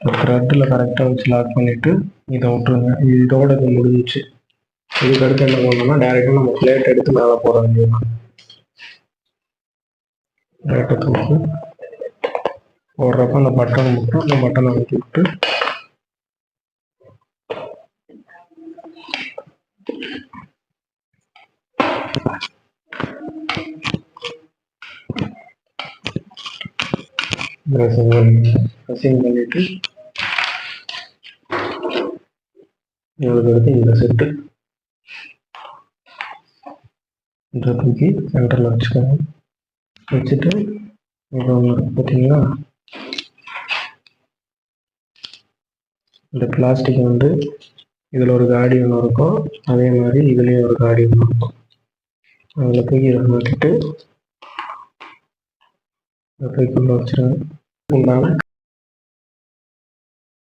த்ரெட்டில் கரெக்டாக வச்சு லாக் பண்ணிவிட்டு இதை விட்டுருங்க. இதோட இது முடிஞ்சிச்சு. இதுக்கு அடுத்து என்ன பண்ணணும்னா டேரெக்டாக நம்ம பிளேட் எடுத்து மேலே போட வேண்டியதுதான். பிளேட்டை தூக்கி போடுறப்ப அந்த பட்டன் மட்டும் அந்த பட்டனை அமைக்கி விட்டு அசிங் பண்ணிட்டு இதுக்கு அடுத்து இந்த செட்டு. இதை தூக்கி சென்டரில் வச்சுக்கோங்க. வச்சுட்டு இது இந்த பிளாஸ்டிக் வந்து இதில் ஒரு காடி ஒன்று இருக்கும். அதே மாதிரி இதுலேயும் ஒரு காடி ஒன்று இருக்கும். அதில் தூக்கி இதை மாட்டிட்டு அதை போய் கொண்டு வச்சிருங்க. 我们